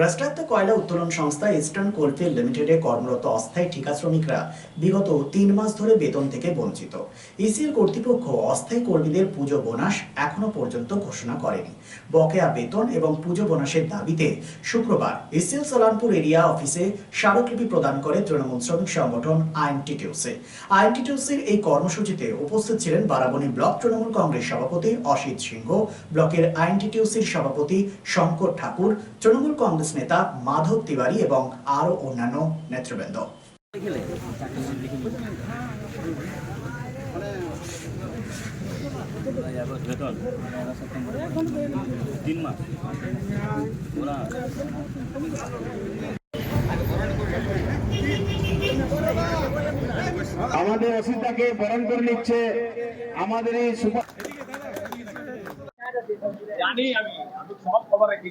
রাষ্ট্রায়ত্ত কয়লা উত্তোলন সংস্থা ইস্টার্ন কোলফিল্ড লিমিটেডে কর্মরত অস্থায়ী ঠিকা শ্রমিকরা বিগত তিন মাস ধরে বেতন থেকে বঞ্চিত। ইসিএল কর্তৃপক্ষ অস্থায়ী কর্মীদের পুজো বোনাস এখনও পর্যন্ত ঘোষণা করেনি। বকেয়া বেতন এবং পুজো বোনাসের দাবিতে শুক্রবার ইসিএল সোলানপুর এরিয়া অফিসে স্মারকলিপি প্রদান করে তৃণমূল শ্রমিক সংগঠন আইএনটিটিউসি। আইএনটিটিউসির এই কর্মসূচিতে উপস্থিত ছিলেন বারাবণী ব্লক তৃণমূল কংগ্রেস সভাপতি অসিত সিংহ, ব্লকের আইএনটিটিউসির সভাপতি শঙ্কর ঠাকুর, তৃণমূল কংগ্রেস নেতা মাধব তিওয়ারি এবং আরও অন্যান্য নেতৃবৃন্দ। তিন মাস ওরা আমাদের অসিতাকে বরণ করে নিচ্ছে আমাদের এই সুপার জানি আমি আমি সব খবর রাখি।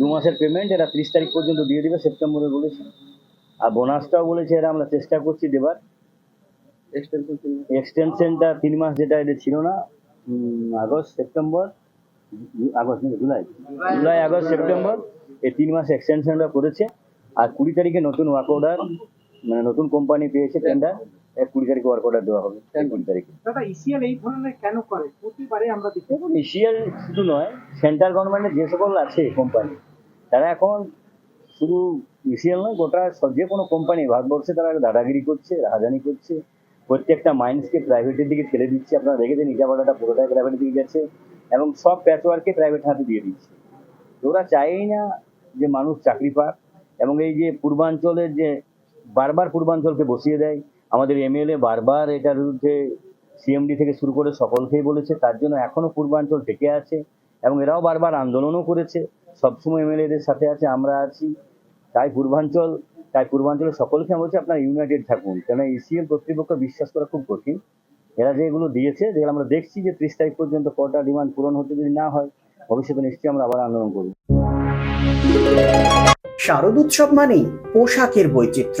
দু মাসের পেমেন্ট এরা তিরিশ তারিখ পর্যন্ত দিয়ে দেবে সেপ্টেম্বরে বলেছে। আর বোনাসটাও বলেছে এরা আমরা চেষ্টা করছি দেবার। এক্সটেনশনটা তিন মাস। যেটা এদের ছিল না August September August July. July August September এই তিন মাস এক্সটেনশনটা করেছে। আর কুড়ি তারিখে নতুন ওয়ার্ক অর্ডার মানে নতুন কোম্পানি পেয়েছে টেন্ডার কুড়ি তারিখে ওয়ার্ক অর্ডার দেওয়া হবে কুড়ি তারিখে। দাদা ইসিএল এই ধরনের কেন করে? প্রতিবারে আমরা দেখি দেখুন এশিয়ার শুধু নয় সেন্ট্রাল গভর্নমেন্টের যে সকল আছে কোম্পানি তারা এখন শুধু এশিয়াল নয় গোটা যে কোনো কোম্পানি ভারতবর্ষে তারা দাদাগিরি করছে রাজধানী করছে প্রত্যেকটা মাইন্সকে প্রাইভেটের দিকে ঠেলে দিচ্ছে। আপনারা দেখেছেন ইটাবাটাটা পুরোটাই প্রাইভেটের দিকে গেছে এবং সব প্যাচওয়ার্ককে প্রাইভেট হাতে দিয়ে দিচ্ছে। ওরা চায়ই না যে মানুষ চাকরি পাক এবং এই যে পূর্বাঞ্চলের যে বারবার পূর্বাঞ্চলকে বসিয়ে দেয় আমাদের এমএলএ বারবার এটার বিরুদ্ধে সিএমডি থেকে শুরু করে সকলকেই বলেছে, তার জন্য এখনও পূর্বাঞ্চল টিকে আছে এবং এরাও বারবার আন্দোলনও করেছে। সবসময় এমএলএদের সাথে আছে, আমরা আছি। তাই পূর্বাঞ্চল, তাই পূর্বাঞ্চলের সকলকে আমি বলছি আপনারা ইউনাইটেড থাকুন। কেন ইসিএল কর্তৃপক্ষ বিশ্বাস করা খুব কঠিন। এরা যেগুলো দিয়েছে যেগুলো আমরা দেখছি যে ত্রিশ তারিখ পর্যন্ত কটা ডিমান্ড পূরণ হতে যদি না হয়, ভবিষ্যতে নিশ্চয়ই আমরা আবার আন্দোলন করব। শারদ উৎসব মানেই পোশাকের বৈচিত্র্য।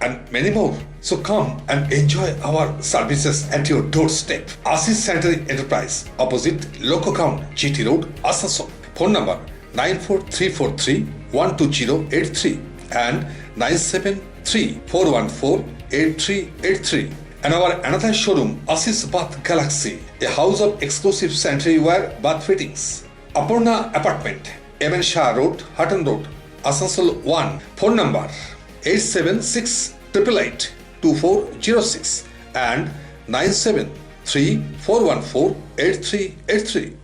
and many more. So come and enjoy our services at your doorstep. Asis Sanitary Enterprise, opposite Loco Count, GT Road, Asaso. Phone number 94343-12083 and 973-414-8383. And our another showroom, Asis Bath Galaxy, a house of exclusive sanitary ware bath fittings. Aparna Apartment, Evan Shah Road, Hutton Road, Asansol 1. Phone number 876 888 2406 and 973 414 8383.